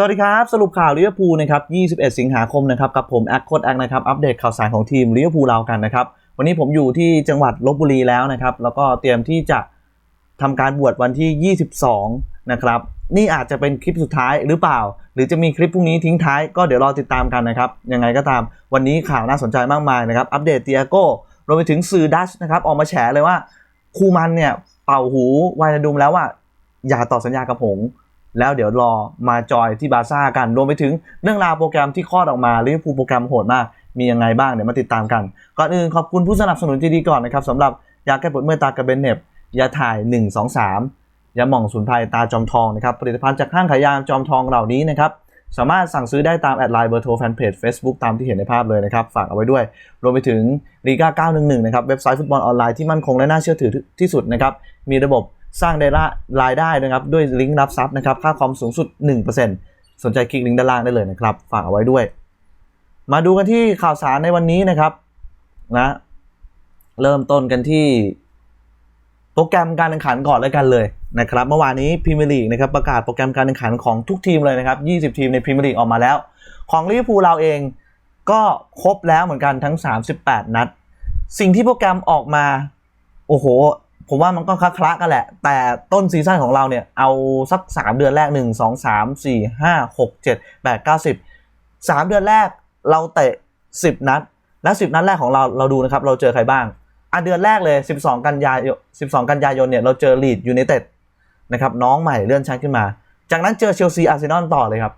สวัสดีครับ สรุปข่าวลิเวอร์พูลนะครับ 21 สิงหาคมนะครับกับผมแอคโคดแอคนะครับอัปเดตข่าวสารของทีมลิเวอร์พูลเรากันนะครับ วันนี้ผมอยู่ที่จังหวัดลบบุรีแล้วนะครับ แล้วก็เตรียมที่จะทำการบวชวันที่ 22 นะครับ นี่อาจจะเป็นคลิปสุดท้ายหรือเปล่า หรือจะมีคลิปพรุ่งนี้ทิ้งท้ายก็เดี๋ยวรอติดตามกันนะครับ ยังไงก็ตามวันนี้ข่าวน่าสนใจมากมายนะครับ อัปเดตเตียโก้รวมไปถึงสื่อดัชนะครับออกมาแฉเลยว่าคูมันเนี่ยเป่าหูวายนาดุมแล้วว่าอย่าต่อสัญญากับผม แล้วเดี๋ยวรอมาจอยที่บาซ่ากัน รวมไปถึงเรื่องราวโปรแกรมที่คลอดออกมาลิเวอร์พูลโปรแกรมโหดมาก มียังไงบ้างเดี๋ยวมาติดตามกัน ก่อนอื่นขอบคุณผู้สนับสนุนที่ดีก่อนนะครับสำหรับยาแก้ปวดเมื่อยตากระเบนเน็บยาถ่าย 1 2 3 ยาหม่องสูนไพรตาจอมทองนะครับผลิตภัณฑ์จากห้างขายยาจอมทองเหล่านี้นะครับสามารถสั่งซื้อได้ตามแอดไลน์เบอร์โทรแฟนเพจ Facebook ตามที่เห็นในภาพเลยนะครับ ฝากเอาไว้ด้วย รวมไปถึงลีกา911 นะครับ เว็บไซต์ฟุตบอลออนไลน์ที่มั่นคงและน่าเชื่อถือที่สุดนะครับ มีระบบ สร้างได้รายได้นะครับ ด้วยลิงก์รับทรัพย์นะครับ ค่าคอมสูงสุด 1%สนใจคลิกลิงก์ด้านล่างได้เลยนะครับ ฝากเอาไว้ด้วย มาดูกันที่ข่าวสารในวันนี้นะครับนะเริ่มต้นกันที่โปรแกรมการแข่งขันก่อนแล้วกันเลยนะครับ เมื่อวานนี้พรีเมียร์ลีกนะครับประกาศโปรแกรมการแข่งขันของทุกทีมเลยนะครับ 20 ทีมในพรีเมียร์ลีกออกมาแล้ว ของลิเวอร์พูลเราเองก็ครบแล้วเหมือนกันทั้ง 38 นัด สิ่งที่โปรแกรมออกมา โอ้โห ผมว่ามันก็คละๆกันแหละ แต่ต้นซีซั่นของเราเนี่ย เอาสัก 3 เดือนแรก 1 2 3 4 5 6 7 8 9 10 3 เดือนแรกเราเตะ 10 นัด และ 10 นัดแรกของเราเราดูนะครับ เราเจอใครบ้างอะเดือนแรกเลย 12 กันยายน12 กันยายนเนี่ยเราเจอลีดยูไนเต็ดนะครับน้องใหม่เลื่อนชั้นขึ้นมา จากนั้นเจอเชลซีอาร์เซนอลต่อเลยครับ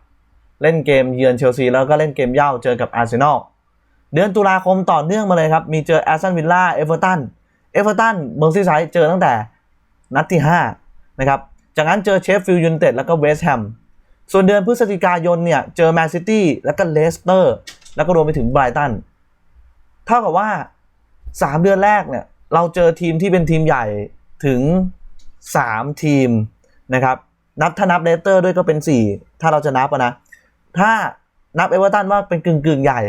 เล่นเกมเยือนเชลซีแล้วก็เล่นเกมเย่าเจอกับอาร์เซนอลเดือนตุลาคมต่อเนื่องมาเลยครับ มีเจอแอสตันวิลล่าเอเวอร์ตัน เอเวอร์ตันเมอร์ซีไซด์เจอตั้งแต่นัดที่5นะครับ จากนั้นเจอเชฟฟิลด์ยูไนเต็ดแล้วก็เวสต์แฮม ส่วนเดือนพฤศจิกายนเนี่ยเจอแมนซิตี้แล้วก็เลสเตอร์แล้วก็รวมไปถึงไบรตัน เท่ากับว่า 3 เดือนแรกเนี่ยเราเจอทีมที่เป็นทีมใหญ่ถึง 3 ทีมนะครับ นับถ้านับเลสเตอร์ด้วยก็เป็น 4 ถ้าเราจะนับนะ ถ้านับเอเวอร์ตันว่าเป็นกึ่งกึ่งใหญ่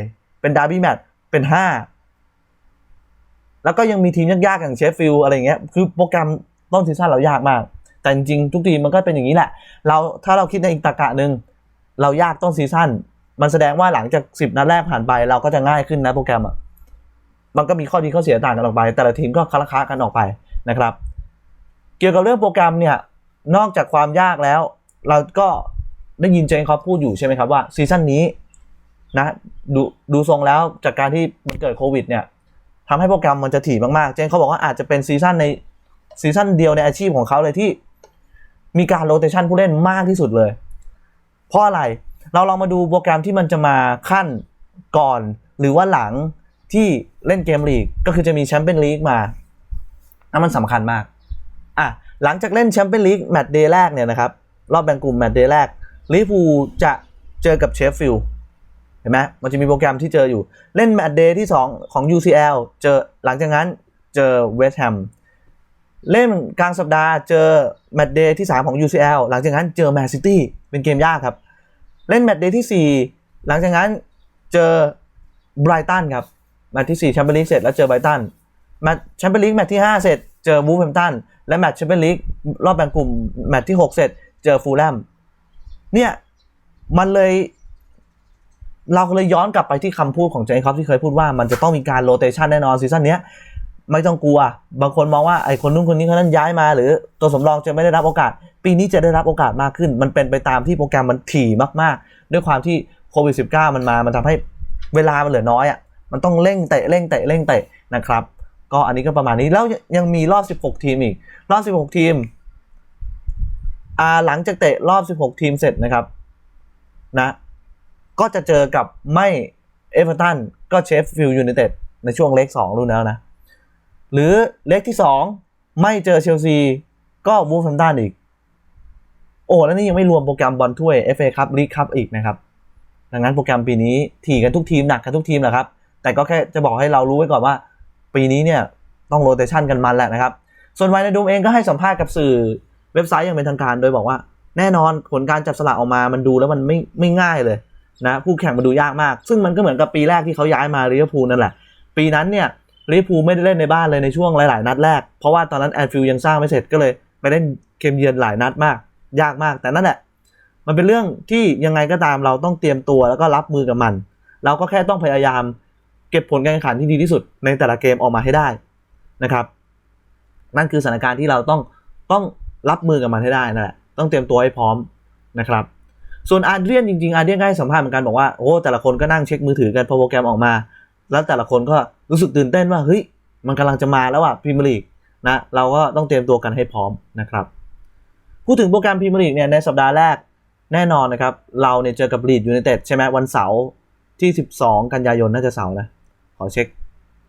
เป็นดาร์บี้แมตช์เป็น 5 แล้วก็ยังมีทีมยากๆอย่างเชฟฟิลอะไรเงี้ยคือโปรแกรมต้นซีซั่นเรายากมาก แต่จริงๆทุกทีมมันก็เป็นอย่างนี้แหละ เราถ้าเราคิดในอีกตรกะหนึ่งเรายากต้นซีซั่นมันแสดงว่าหลังจาก10นัดแรกผ่านไปเราก็จะง่ายขึ้นนะโปรแกรมอะมันก็มีข้อดีข้อเสียต่างกันออกไป แต่ละทีมก็คละคากันออกไปนะครับ เกี่ยวกับเรื่องโปรแกรมเนี่ยนอกจากความยากแล้ว เราก็ได้ยินเจนเขาพูดอยู่ใช่ไหมครับว่าซีซั่นนี้นะดูดูทรงแล้วจากการที่มันเกิดโควิดเนี่ย ทำให้โปรแกรมมันจะถี่มากๆ เจนเขาบอกว่าอาจจะเป็นซีซั่นในซีซั่นเดียวในอาชีพของเขาเลยที่มีการโรเตชันผู้เล่นมากที่สุดเลย เพราะอะไรเราลองมาดูโปรแกรมที่มันจะมาขั้นก่อนหรือว่าหลังที่เล่นเกมลีกก็คือจะมีแชมเปี้ยนลีกมาอันมันสำคัญมากอะหลังจากเล่นแชมเปี้ยนลีกแมตช์เดย์แรกเนี่ยนะครับ รอบแบ่งกลุ่มแมตช์เดย์แรกลิเวอร์พูจะเจอกับเชฟฟิลด์ เห็นไหมมันจะมีโปรแกรมที่เจออยู่เล่นแมตช์เดย์ที่ 2 ของ UCL เจอหลังจากนั้นเจอเวสต์แฮมเล่นกลางสัปดาห์เจอแมตช์เดย์ที่ 3 ของ UCL หลังจากนั้นเจอแมนซิตี้เป็นเกมยากครับ เล่นแมตช์เดย์ที่ 4 หลังจากนั้นเจอไบรตันครับแมตช์ที่4แชมเปี้ยนลีกเสร็จแล้วเจอไบรตันแมตช์แชมเปี้ยนลีกแมตช์ที่ 5 เสร็จเจอวูฟแฮมตันและแมตช์แชมเปี้ยนลีกรอบแบ่งกลุ่มแมตช์ที่ 6 เสร็จเจอฟูลแลมเนี่ยมันเลย เราเลยย้อนกลับไปที่คำพูดของเจนคอฟที่เคยพูดว่ามันจะต้องมีการโรเตชันแน่นอนซีซั่นนี้ไม่ต้องกลัว บางคนมองว่าไอ้คนนู้นคนนี้คนนั้นย้ายมา หรือตัวสำรองจะไม่ได้รับโอกาส ปีนี้จะได้รับโอกาสมากขึ้น มันเป็นไปตามที่โปรแกรมมันถี่มากๆ ด้วยความที่โควิด -19 มันมา มันทำให้เวลามันเหลือน้อยอะมันต้องเร่งเตะเร่งเตะเร่งเตะนะครับ ก็อันนี้ก็ประมาณนี้แล้วยังมีรอบ 16 ทีมอีก รอบ 16 ทีมอ่าหลังจากเตะรอบ 16 ทีมเสร็จนะครับ นะ ก็จะเจอกับไม่เอเวอร์ตันก็เชฟฟิลด์ยูไนเต็ดในช่วงเล็ก2รุ่นแล้วนะ หรือเล็กที่2ไม่เจอเชลซี ก็วูฟแฮมตันอีก โอ้แล้วนี่ยังไม่รวมโปรแกรมบอลถ้วย FA คัพลีกคัพอีกนะครับ ดังนั้นโปรแกรมปีนี้ถี่กันทุกทีมหนักกันทุกทีมแหละครับ แต่ก็แค่จะบอกให้เรารู้ไว้ก่อนว่า ปีนี้เนี่ยต้องโรเตชันกันมันแหละนะครับ ส่วนไวนาดูมเองก็ให้สัมภาษณ์กับสื่อเว็บไซต์อย่างเป็นทางการ โดยบอกว่า แน่นอนผลการจับสลากออกมามันดูแล้วมันไม่ไม่ง่ายเลย นะผู้แข่งมาดูยากมาก ซึ่งมันก็เหมือนกับปีแรกที่เขาย้ายมาลิเวอร์พูลนั่นแหละ ปีนั้นเนี่ยลิเวอร์พูลไม่ได้เล่นในบ้านเลยในช่วงหลายๆ นัดแรก เพราะว่าตอนนั้นแอนฟิลด์ยังสร้างไม่เสร็จก็เลยไปเล่นเกมเยือนหลายนัดมาก ยากมาก แต่นั่นแหละ มันเป็นเรื่องที่ยังไงก็ตามเราต้องเตรียมตัวแล้วก็รับมือกับมัน เราก็แค่ต้องพยายามเก็บผลการแข่งขันที่ดีที่สุดในแต่ละเกมออกมาให้ได้นะครับ นั่นคือสถานการณ์ที่เราต้องต้องรับมือกับมันให้ได้นั่นแหละ ต้องเตรียมตัวให้พร้อมนะครับ ส่วนอาเดรียนจริงๆอาเดรียนก็ให้สัมภาษณ์เหมือนกันบอกว่าโอ้แต่ละคนก็นั่งเช็คมือถือกันพอโปรแกรมออกมา แล้วแต่ละคนก็รู้สึกตื่นเต้นว่าเฮ้ยมันกำลังจะมาแล้วอะพรีเมียร์ลีกนะเราก็ต้องเตรียมตัวกันให้พร้อมนะครับพูดถึงโปรแกรมพรีเมียร์ลีกเนี่ยในสัปดาห์แรกแน่นอนนะครับ เราเนี่ยเจอกับลีดยูไนเต็ดใช่ไหมวันเสาร์ที่ 12 กันยายนน่าจะเสาร์นะ ขอเช็ค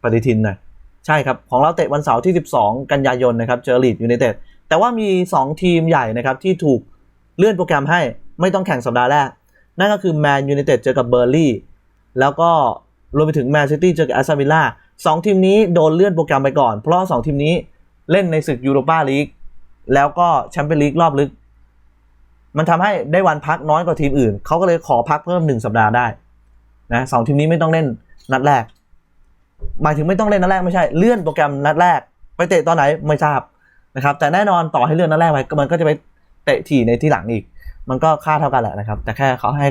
ปฏิทินหน่อยใช่ครับ ของเราเตะวันเสาร์ที่ 12 กันยายนนะครับ เจอลีดยูไนเต็ดแต่ว่ามี 2 ทีมใหญ่นะครับ ที่ถูกเลื่อนโปรแกรมให้ไม่ต้องแข่งสัปดาห์แรก นั่นก็คือแมนยูไนเต็ดเจอกับเบอร์ลี่แล้วก็รวมไปถึงแมนซิตี้เจอกับแอสตันวิลล่าสองทีมนี้โดนเลื่อนโปรแกรมไปก่อน เพราะสองทีมนี้เล่นในศึกยูโรปาลีกแล้วก็แชมเปี้ยนลีกรอบลึก มันทำให้ได้วันพักน้อยกว่าทีมอื่น เขาก็เลยขอพักเพิ่มหนึ่งสัปดาห์ได้นะสองทีมนี้ไม่ต้องเล่นนัดแรก หมายถึงไม่ต้องเล่นนัดแรกไม่ใช่เลื่อนโปรแกรมนัดแรก ไปเตะตอนไหนไม่ทราบนะครับ แต่แน่นอนต่อให้เลื่อนนัดแรกไปมันก็จะไปเตะทีในที่หลังอีก มันก็ค่าเท่ากันแหละนะครับ แต่แค่เขาให้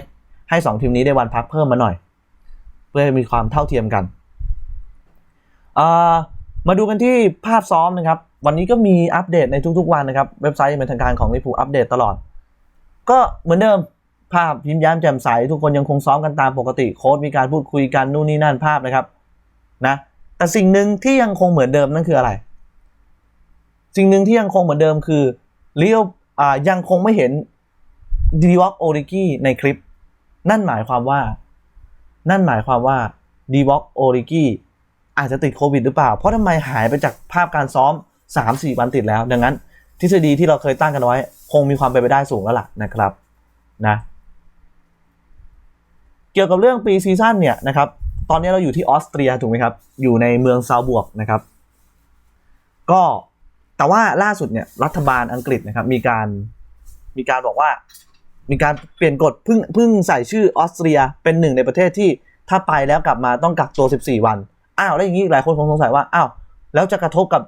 ให้สองทีมนี้ได้วันพักเพิ่มมาหน่อย เพื่อให้มีความเท่าเทียมกันมาดูกันที่ภาพซ้อมนะครับ วันนี้ก็มีอัปเดตในทุกๆวันนะครับ เว็บไซต์เป็นทางการของลิเวอร์พูลอัปเดตตลอด ก็เหมือนเดิมภาพยิ้มแย้มแจ่มใส ทุกคนยังคงซ้อมกันตามปกติโค้ชมีการพูดคุยกันนู่นนี่นั่นภาพนะครับนะแต่สิ่งหนึ่งที่ยังคงเหมือนเดิมนั่นคืออะไร สิ่งหนึ่งที่ยังคงเหมือนเดิมคือเลียวยังคงไม่เห็น ดีวอกโอริกี้ในคลิป นั่นหมายความว่า นั่นหมายความว่าดีวอกโอริกี้อาจจะติดโควิดหรือเปล่า เพราะทำไมหายไปจากภาพการซ้อม 3-4 วันติดแล้ว ดังนั้น ทฤษฎีที่เราเคยตั้งกันไว้ คงมีความเป็นไปได้สูงแล้วล่ะนะครับนะเกี่ยวกับเรื่องปีซีซั่นเนี่ยนะครับ ตอนนี้เราอยู่ที่ออสเตรียถูกไหมครับ อยู่ในเมืองซาวบวกนะครับ ก็แต่ว่าล่าสุดเนี่ยรัฐบาลอังกฤษนะครับมีการมีการบอกว่า มีการเปลี่ยนกฎเพิ่งเพิ่งใส่ชื่อออสเตรียเป็นหนึ่งในประเทศที่ถ้าไปแล้วกลับมาต้องกักตัว 14 วัน อ้าวแล้วอย่างนี้หลายคนคงสงสัยว่าอ้าวแล้วจะกระทบกับ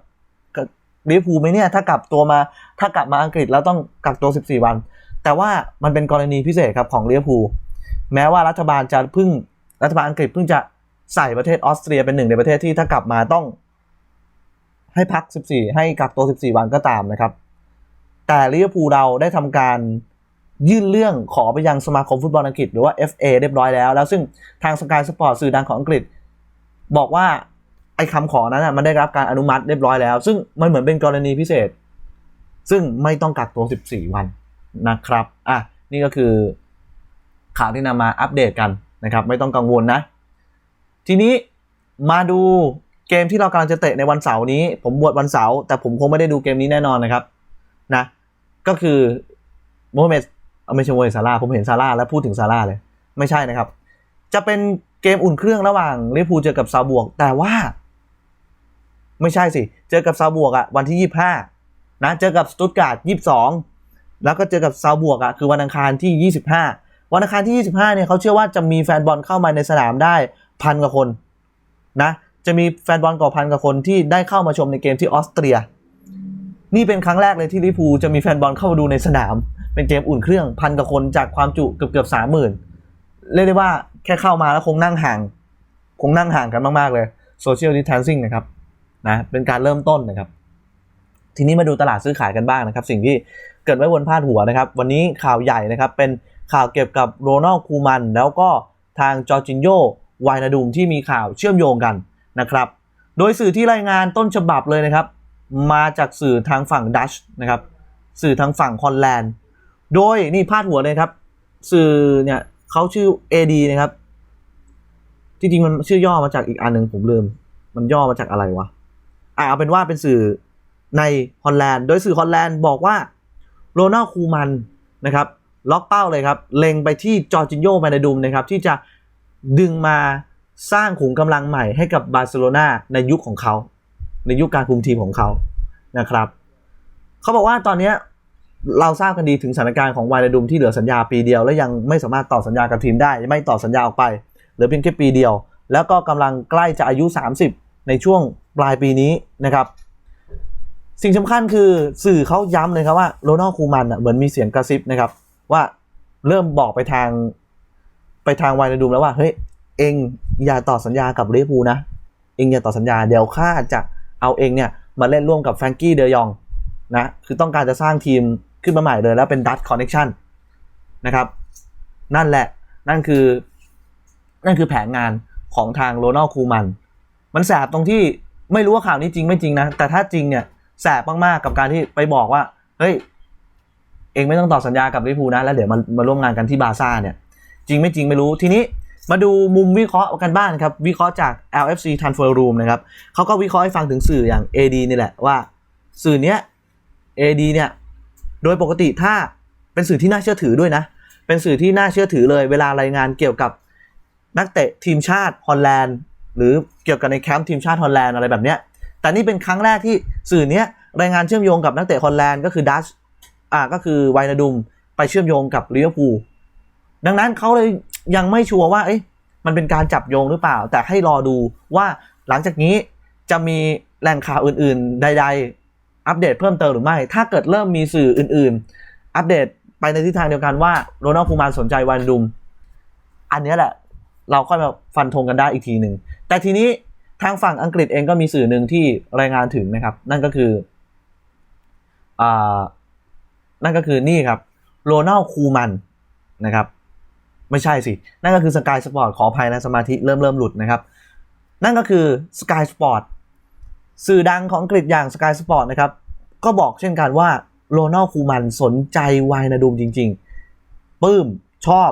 ลิเวอร์พูลไหมเนี่ยถ้ากลับตัวมาถ้ากลับมาอังกฤษแล้วต้องกักตัว 14 วัน แต่ว่ามันเป็นกรณีพิเศษครับของลิเวอร์พูลแม้ว่ารัฐบาลจะเพิ่งรัฐบาลอังกฤษเพิ่งจะใส่ประเทศออสเตรียเป็นหนึ่งในประเทศที่ถ้ากลับมาต้องให้พัก 14 ให้กักตัว 14 วันก็ตามนะครับ แต่ลิเวอร์พูลเราได้ทำการ ยื่นเรื่องขอไปยังสมาคมฟุตบอลอังกฤษหรือว่า FA เรียบร้อยแล้ว แล้วซึ่งทางสกายสปอร์ตสื่อดังของอังกฤษ บอกว่าไอ้คำขอนั้นนะมันได้รับการอนุมัติเรียบร้อยแล้ว ซึ่งมันเหมือนเป็นกรณีพิเศษ ซึ่งไม่ต้องกักตัว 14 วันนะครับอะนี่ก็คือข่าวที่นำมาอัปเดตกันนะครับ ไม่ต้องกังวลนะ ทีนี้มาดูเกมที่เรากำลังจะเตะในวันเสาร์นี้ ผมบวชวันเสาร์แต่ผมคงไม่ได้ดูเกมนี้แน่นอนนะครับนะก็คือโมฮัมเหม็ด เอาไม่ใช่เหม็ดซาร่าผมเห็นซาร่าแล้วพูดถึงซาร่าเลย ไม่ใช่นะครับ จะเป็นเกมอุ่นเครื่องระหว่างลิเวอร์พูลเจอกับซาบวก แต่ว่า ไม่ใช่สิ เจอกับซาบวกอะวันที่ 25 นะ เจอกับสตุตการ์ด22 แล้วก็เจอกับซาบวกอะคือวันอังคารที่ 25 วันอังคารที่ 25 เนี่ยเขาเชื่อว่าจะมีแฟนบอลเข้ามาในสนามได้พันกว่าคนนะ จะมีแฟนบอลกว่าพันกว่าคนที่ได้เข้ามาชมในเกมที่ออสเตรีย นี่เป็นครั้งแรกเลยที่ลิเวอร์พูลจะมีแฟนบอลเข้ามาดูในสนาม เป็นเกมอุ่นเครื่องพันกว่าคนจากความจุเกือบเกือบสามหมื่นเรียกได้ว่าแค่เข้ามาแล้วคงนั่งห่าง คงนั่งห่างกันมาก ๆ เลยโซเชียลดิ t ทนซิ่งนะครับนะเป็นการเริ่มต้นนะครับ ทีนี้มาดูตลาดซื้อขายกันบ้างนะครับ สิ่งที่เกิดไว้บนพาดหัวนะครับ วันนี้ข่าวใหญ่นะครับ เป็นข่าวเกี่ยวกับโรนัลคูมัน แล้วก็ทางจอร์จินโยไวนาดูมที่มีข่าวเชื่อมโยงกันนะครับ โดยสื่อที่รายงานต้นฉบับเลยนะครับ มาจากสื่อทางฝั่งดัชนะครับ สื่อทางฝั่งฮอลแลนด์ โดยนี่พาดหัวเลยครับ สื่อเนี่ยเขาชื่อ AD นะครับ จริงๆ มันชื่อย่อมาจากอีกอันหนึ่งผมลืม มันย่อมาจากอะไรวะ อ่าเอาเป็นว่าเป็นสื่อในฮอลแลนด์ โดยสื่อฮอลแลนด์บอกว่าโรนัลคูมันนะครับ ล็อกเป้าเลยครับ เล็งไปที่จอร์จินโยแมนาดูมนะครับ ที่จะดึงมาสร้างขุมกำลังใหม่ให้กับบาร์เซโลนาในยุคของเขา ในยุคการคุมทีมของเขานะครับ เขาบอกว่าตอนนี้ เราทราบกันดีถึงสถานการณ์ของไวนาดุมที่เหลือสัญญาปีเดียว และยังไม่สามารถต่อสัญญากับทีมได้ ไม่ต่อสัญญาออกไปเหลือเพียงแค่ปีเดียว แล้วก็กำลังใกล้จะอายุ 30 ในช่วงปลายปีนี้นะครับ สิ่งสำคัญคือสื่อเขาย้ำเลยครับว่าโรนัลคูมันเหมือนมีเสียงกระซิบนะครับ ว่าเริ่มบอกไปทางไปทางวายดูมแล้วว่าเฮ้ยเองอย่าต่อสัญญากับลิเวอร์พูลนะเองอย่าต่อสัญญาเดี๋ยวข้าจะเอาเองเนี่ยมาเล่นร่วมกับแฟรงกี้เดยองนะคือต้องการจะสร้างทีม ขึ้นมาใหม่เลยแล้วเป็นดัตคอนเน c ชันนะครับ นั่นแหละนั่นคือ นั่นคือแผนงานของทางโรนัลคูมัน มันแสบตรงที่ไม่รู้ว่าข่าวนี้จริงไม่จริงนะ แต่ถ้าจริงเนี่ยแสบมากๆกับการที่ไปบอกว่า เฮ้ย เองไม่ต้องต่อสัญญากับลิพูนะ แล้วเดี๋ยวมามาร่วมงานกันที่บาร์ซ่าเนี่ย จริงไม่จริงไม่รู้ทีนี้มาดูมุมวิเคราะห์กันบ้างครับ วิเคราะห์จาก LFC Transfer Room นะครับเขาก็วิเคราะห์ให้ฟังถึงสื่ออย่าง AD นี่แหละว่า สื่อเนี้ย AD เนี่ย โดยปกติถ้าเป็นสื่อที่น่าเชื่อถือด้วยนะ เป็นสื่อที่น่าเชื่อถือเลยเวลารายงานเกี่ยวกับนักเตะทีมชาติฮอลแลนด์หรือเกี่ยวกับในแคมป์ทีมชาติฮอลแลนด์อะไรแบบเนี้ย แต่นี่เป็นครั้งแรกที่สื่อเนี้ยรายงานเชื่อมโยงกับนักเตะฮอลแลนด์ก็คือดัชอ่าก็คือไวนาดุมไปเชื่อมโยงกับลิเวอร์พูลดังนั้นเขาเลยยังไม่ชัวร์ว่าเอ๊ะมันเป็นการจับโยงหรือเปล่า แต่ให้รอดูว่าหลังจากนี้จะมีแหล่งข่าวอื่น ๆ ใด ๆ อัปเดตเพิ่มเติมหรือไม่ ถ้าเกิดเริ่มมีสื่ออื่น ๆ อัปเดตไปในทิศทางเดียวกันว่าโรนัลด์คูมานสนใจไวนดุม อันนี้แหละ เราค่อยมาฟันธงกันได้อีกทีหนึ่ง แต่ทีนี้ทางฝั่งอังกฤษเองก็มีสื่อหนึ่งที่รายงานถึงนะครับ นั่นก็คืออ่านั่นก็คือนี่ครับโรนัลคูมันนะครับ ไม่ใช่สิ นั่นก็คือสกายสปอร์ตขออภัยนะสมาธิเริ่มเริ่มหลุดนะครับ นั่นก็คือสกายสปอร์ต สื่อดังของอังกฤษอย่างสกายสปอร์ตนะครับ ก็บอกเช่นกันว่าโรนัลคูมันสนใจไวนาดูมจริง ๆ ปื้มชอบ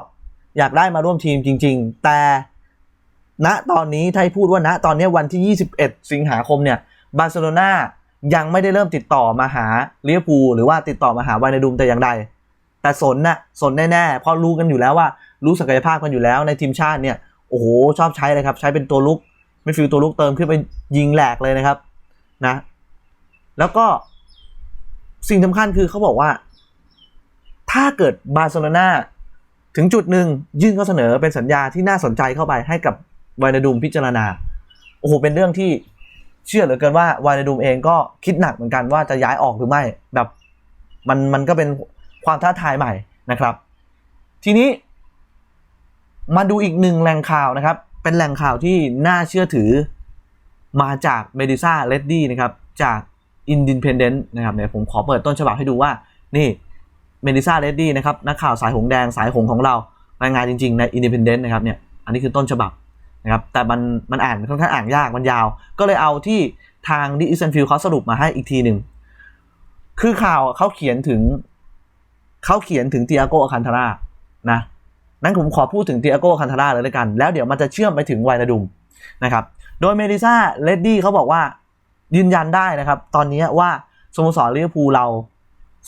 อยากได้มาร่วมทีมจริง ๆ แต่ณตอนนี้ถ้าให้พูดว่าณตอนนี้วันที่ 21 สิงหาคมเนี่ยบาร์เซโลนายังไม่ได้เริ่มติดต่อมาหาเวอร์พูหรือว่าติดต่อมาหาไวนาดุมแต่อย่างใด แต่สนน่ะสนแน่ๆเพราะรู้กันอยู่แล้วว่า รู้ศักยภาพกันอยู่แล้วในทีมชาติเนี่ยโอ้โหชอบใช้เลยครับ ใช้เป็นตัวลุกไม่ฟิลตัวลุกเติมขึ้นไปยิงแหลกเลยนะครับ นะ แล้วก็สิ่งสำคัญคือเขาบอกว่า ถ้าเกิดบาร์เซโลนาถึงจุดหนึ่งยื่นข้อเสนอเป็นสัญญาที่น่าสนใจเข้าไปให้กับไวนาดุมพิจารณา โอ้โห เป็นเรื่องที่เชื่อเหลือเกินว่าวานาดุมเองก็คิดหนักเหมือนกันว่าจะย้ายออกหรือไม่ แบบมันมันก็เป็นความท้าทายใหม่นะครับ ทีนี้ มาดูอีกหนึ่งแหล่งข่าวนะครับ เป็นแหล่งข่าวที่น่าเชื่อถือ มาจากเมดิซ่าเลดดี้นะครับจากอินดิ p เพนเดนต์นะครับเนี่ยผมขอเปิดต้นฉบับให้ดูว่านี่เมดิซ่าเลดดี้นะครับนักข่าวสายหงแดงสายหงของเรารายงานจริง ๆ ในอินดิเพนเดนต์นะครับเนี่ยอันนี้คือต้นฉบับนะครับแต่มันมันอ่านค่อนข้างอ่านยากมันยาว ก็เลยเอาที่ทางดิอิสันฟิลเขาสรุปมาให้อีกทีหนึ่งคือข่าวเขาเขียนถึงเขาเขียนถึงเตียโกอาคันทารานะนั้นผมขอพูดถึงเตียโกอาคันทาราเลยแล้วกัน แล้วเดี๋ยวมันจะเชื่อมไปถึงไวนาดุมนะครับ โดยเมดิซ่าเลดดี้เขาบอกว่ายืนยันได้นะครับ ตอนนี้ว่าสโมสรลิเวอร์พูลเรา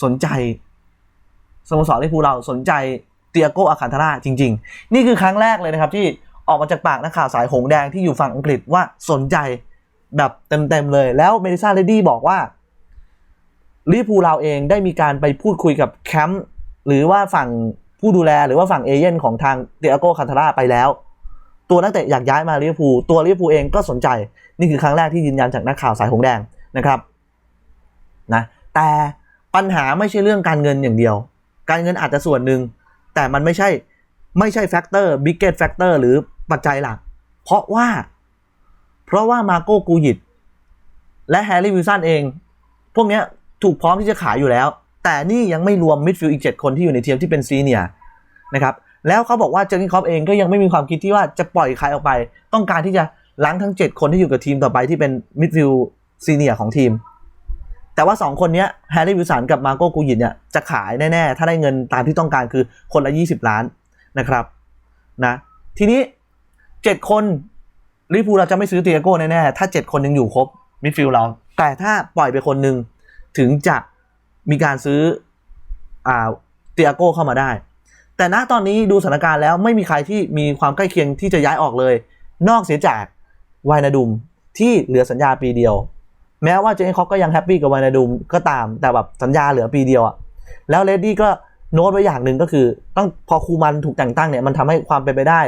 สนใจสโมสรลิเวอร์พูลเราสนใจเตียโกอาคันทาร่าจริง ๆ นี่คือครั้งแรกเลยนะครับ ที่ออกมาจากปากนักข่าวสายหงแดงที่อยู่ฝั่งอังกฤษว่าสนใจแบบเต็มๆเลยแล้วเมดิซ่าเลดดี้บอกว่าลิเวอร์พูลเราเองได้มีการไปพูดคุยกับแคมป์หรือว่าฝั่งผู้ดูแลหรือว่าฝั่งเอเย่นของทางเตียโกคันทาร่าไปแล้ว ตัวนักเตะอยากย้ายมาลิเวอร์พูลตัวลิเวอร์พูลเองก็สนใจ นี่คือครั้งแรกที่ยืนยันจากนักข่าวสายหงแดงนะครับนะแต่ปัญหาไม่ใช่เรื่องการเงินอย่างเดียว การเงินอาจจะส่วนหนึ่ง แต่มันไม่ใช่ไม่ใช่แฟกเตอร์บิ๊กเกตแฟกเตอร์หรือปัจจัยหลัก เพราะว่า เพราะว่ามาโก้กูยิตและแฮร์รี่วิลสันเอง พวกนี้ถูกพร้อมที่จะขายอยู่แล้ว แต่นี่ยังไม่รวมมิดฟิลด์อีก 7 คนที่อยู่ในทีมที่เป็นซีเนียนะครับ แล้วเขาบอกว่าเจอร์กินคอปเองก็ยังไม่มีความคิดที่ว่าจะปล่อยใครออกไป ต้องการที่จะล้างทั้ง 7 คนที่อยู่กับทีมต่อไปที่เป็นมิดฟิลด์ซีเนียร์ของทีม แต่ว่า 2 คนนี้แฮร์รี่วิลสันกับมาโก้กูยิตเนี่ยจะขายแน่ๆ ถ้าได้เงินตามที่ต้องการคือคนละ 20 ล้านนะครับนะทีนี้เจ็ดคนลิพูเราจะไม่ซื้อเตียโก้แน่ๆ ถ้าเจ็ดคนยังอยู่ครบมิดฟิลด์เรา แต่ถ้าปล่อยไปคนหนึ่งถึงจะมีการซื้ออ่าเตียโก้เข้ามาได้ แต่ณตอนนี้ดูสถานการณ์แล้วไม่มีใครที่มีความใกล้เคียงที่จะย้ายออกเลย นอกเสียจากไวนาดุมที่เหลือสัญญาปีเดียว แม้ว่าเจนคอกก็ยังแฮปปี้กับไวนาดุมก็ตามแต่แบบสัญญาเหลือปีเดียวอะแล้วเลดดี้ก็โน้ตไว้อย่างหนึ่งก็คือต้องพอคูมันถูกแต่งตั้งเนี่ยมันทำให้ความเป็นไปได้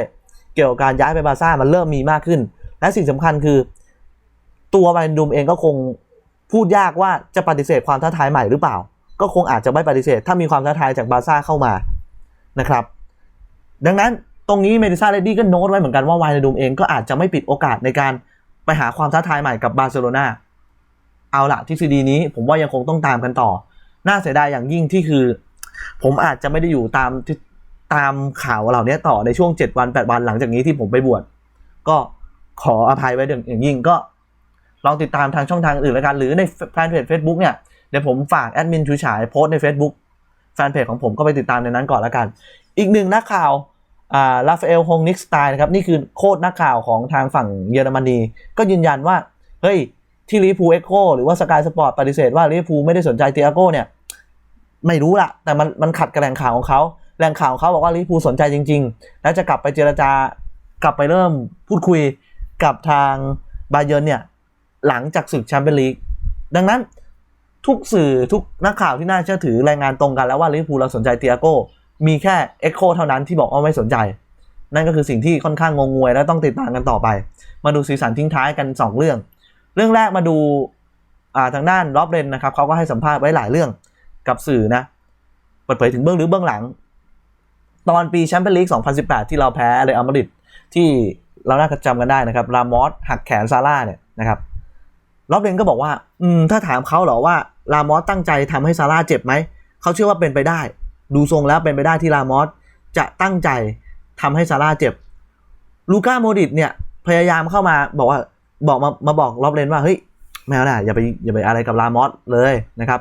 เกี่ยวกับการย้ายไปบาซ่ามันเริ่มมีมากขึ้น และสิ่งสำคัญคือ ตัวไวน์ดูมเองก็คงพูดยากว่าจะปฏิเสธความท้าทายใหม่หรือเปล่า ก็คงอาจจะไม่ปฏิเสธ ถ้ามีความท้าทายจากบาซ่าเข้ามา นะครับ ดังนั้นตรงนี้เมดิซ่าเลดี้ก็โน้ตไว้เหมือนกันว่าวายนาดูมเองก็อาจจะไม่ปิดโอกาสในการไปหาความท้าทายใหม่กับบาร์เซโลนาเอาละทฤษฎีนี้ผมว่ายังคงต้องตามกันต่อ น่าเสียดายอย่างยิ่งที่คือ ผมอาจจะไม่ได้อยู่ตามตามข่าวเหล่านี้ต่อในช่วง 7 วัน 8 วันหลังจากนี้ที่ผมไปบวชก็ขออภัยไว้อย่างยิ่งก็ลองติดตามทางช่องทางอื่นแล้วกัน หรือในแฟนเพจ Facebook เนี่ย เดี๋ยวผมฝากแอดมินชูฉายโพสใน Facebook แฟนเพจของผมก็ไปติดตามในนั้นก่อนล้วกัน อีกหนึ่งนักข่าวอ่าลาฟาเอลฮงนิกสไตน์นะครับ นี่คือโค้ดนักข่าวของทางฝั่งเยอรมนี ก็ยืนยันว่า เฮ้ย ที่ลิฟูเอ็กโคหรือว่าสกายสปอร์ตปฏิเสธว่าลิฟูไม่ได้สนใจเตียโก้เนี่ย ไม่รู้ละแต่มันมันขัดกับแหล่งข่าวของเขาแหล่งข่าวของเขาบอกว่าลิฟูสนใจจริง ๆ แล้วจะกลับไปเจรจากลับไปเริ่มพูดคุยกับทางบาเยิร์เนี่ยหลังจากศึกแชมเปี้ยนลีกดังนั้น ทุกสื่อทุกนักข่าวที่น่าเชื่อถือรายงานตรงกันแล้วว่าลิเวอร์พูลเราสนใจเตียโก้มีแค่เอ็กโคเท่านั้นที่บอกว่าไม่สนใจ นั่นก็คือสิ่งที่ค่อนข้างงงงวยและต้องติดตามกันต่อไป มาดูสีสันทิ้งท้ายกัน 2 เรื่อง เรื่องแรกมาดูาทางด้านรอบเรนนะครับเขาก็ให้สัมภาษณ์ไว้หลายเรื่องกับสื่อนะเปิดเผยถึงเบื้องลึกเบื้องหลัง ตอนปีแชมเปี้ยนลีก 2018 ที่เราแพ้เรอัลมาดริดที่เราน่าจะจำกันได้นะครับรามอสหักแขนซาร่าเนี่ยนะครับรอบเรนก็บอกว่า อืม ถ้าถามเขาเหรอว่า รามอสตั้งใจทำให้ซาร่าเจ็บไหม เขาเชื่อว่าเป็นไปได้ ดูทรงแล้วเป็นไปได้ที่รามอสจะตั้งใจทำให้ซาร่าเจ็บ ลูก้าโมดริดเนี่ยพยายามเข้ามาบอกว่าบอกมามาบอกรอบเลนว่าเฮ้ยแมวน่ะอย่าไปอย่าไปอะไรกับรามอสเลยนะครับ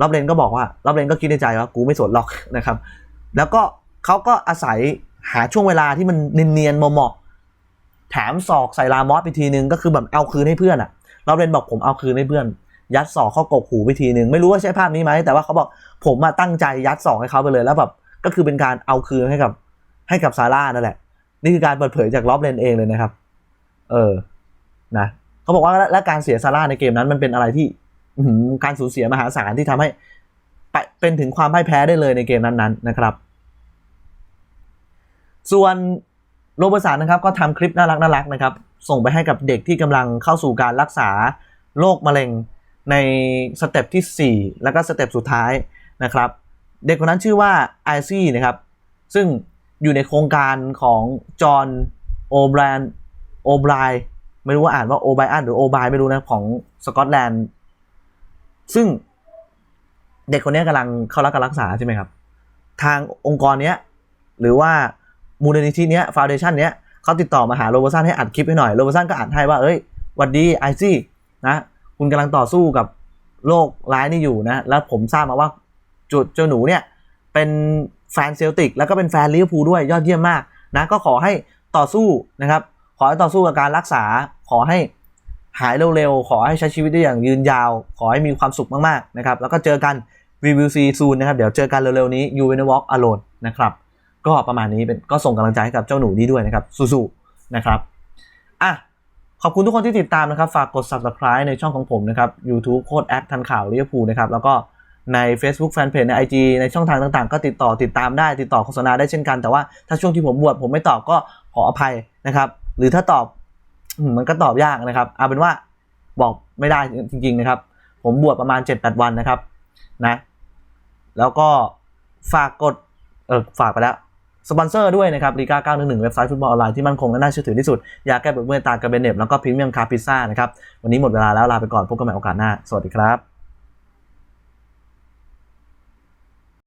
รอบเลนก็บอกว่ารอบเลนก็คิดในใจว่ากูไม่สนหรอกนะครับ แล้วก็เขาก็อาศัยหาช่วงเวลาที่มันเนียนๆเหมาะๆแถมศอกใส่รามอสไปทีนึงก็คือแบบเอาคืนให้เพื่อนอะรอบเลนบอกผมเอาคืนให้เพื่อน ยัดศอกเข้ากกหูไปทีหนึ่งไม่รู้ว่าใช่ภาพนี้ไหมแต่ว่าเขาบอกผมมาตั้งใจยัดศอกให้เขาไปเลยแล้วแบบก็คือเป็นการเอาคืนให้กับให้กับซาร่านั่นแหละ นี่คือการเปิดเผยจากรอบเลนเองเลยนะครับ เออนะเขาบอกว่าและการเสียซาร่าในเกมนั้นมันเป็นอะไรที่การสูญเสียมหาศาลที่ทำให้เป็นถึงความพ่ายแพ้ได้เลยในเกมนั้นๆนะครับ ส่วนโรเบอร์สันนะครับ ก็ทำคลิปน่ารักน่ารักนะครับ ส่งไปให้กับเด็กที่กำลังเข้าสู่การรักษาโรคมะเร็ง ในสเต็ปที่ 4 แล้วก็สเต็ปสุดท้ายนะครับ เด็กคนนั้นชื่อว่าไอซี่นะครับ ซึ่งอยู่ในโครงการของจอห์นโอแบรนโอไบรไม่รู้ว่าอ่านว่าโอไบอันหรือโอไบไม่รู้นะ ของสกอตแลนด์ซึ่งเด็กคนนี้กำลังเข้ารับการรักษาใช่ไหมครับ ทางองค์กรเนี้ยหรือว่ามูลนิธิเนี้ยฟาวเดชันเนี้ยเขาติดต่อมาหาโรเบอร์สันให้อัดคลิปให้หน่อยโรเบอร์สันก็อัดให้ว่าเอ้ยวัดดีไอซี่นะ คุณกำลังต่อสู้กับโรคร้ายนี่อยู่นะ แล้วผมทราบมาว่าจุดเจ้าหนูเนี่ย เป็นแฟนเซลติก แล้วก็เป็นแฟนลิเวอร์พูลด้วยยอดเยี่ยมมากนะก็ขอให้ต่อสู้นะครับ ขอให้ต่อสู้กับการรักษา ขอให้หายเร็วๆ ขอให้ใช้ชีวิตได้อย่างยืนยาว ขอให้มีความสุขมากๆนะครับ แล้วก็เจอกัน we will see soon นะครับ เดี๋ยวเจอกันเร็วๆนี้ you will walk alone นะครับ ก็ประมาณนี้เป็นก็ส่งกำลังใจให้กับเจ้าหนูนี้ด้วยนะครับสู้ๆนะครับอะ ขอบคุณทุกคนที่ติดตามนะครับ ฝากกด subscribe ในช่องของผมนะครับ YouTube โคดแอคทันข่าวลิเวอร์พูลนะครับ แล้วก็ใน Facebook Fanpage ใน IG ในช่องทางต่างๆ ก็ติดต่อติดตามได้ติดต่อโฆษณาได้เช่นกันแต่ว่าถ้าช่วงที่ผมบวชผมไม่ตอบก็ขออภัยนะครับ หรือถ้าตอบมมันก็ตอบยากนะครับ เอาเป็นว่าบอกไม่ได้จริง ๆนะครับ ผมบวชประมาณ 7-8 วันนะครับนะ แล้วก็ฝากกดเออฝากไปแล้ว สปอนเซอร์ด้วยนะครับลีกา911 เว็บไซต์ฟุตบอลออนไลน์ที่มั่นคงและน่าเชื่อถือที่สุดยาแก้ปวดเมื่อยตากระเบนเน็บแล้วก็พรีเมียมคาพิซซ่านะครับ วันนี้หมดเวลาแล้วลาไปก่อนพบกันใหม่โอกาสหน้า สวัสดีครับ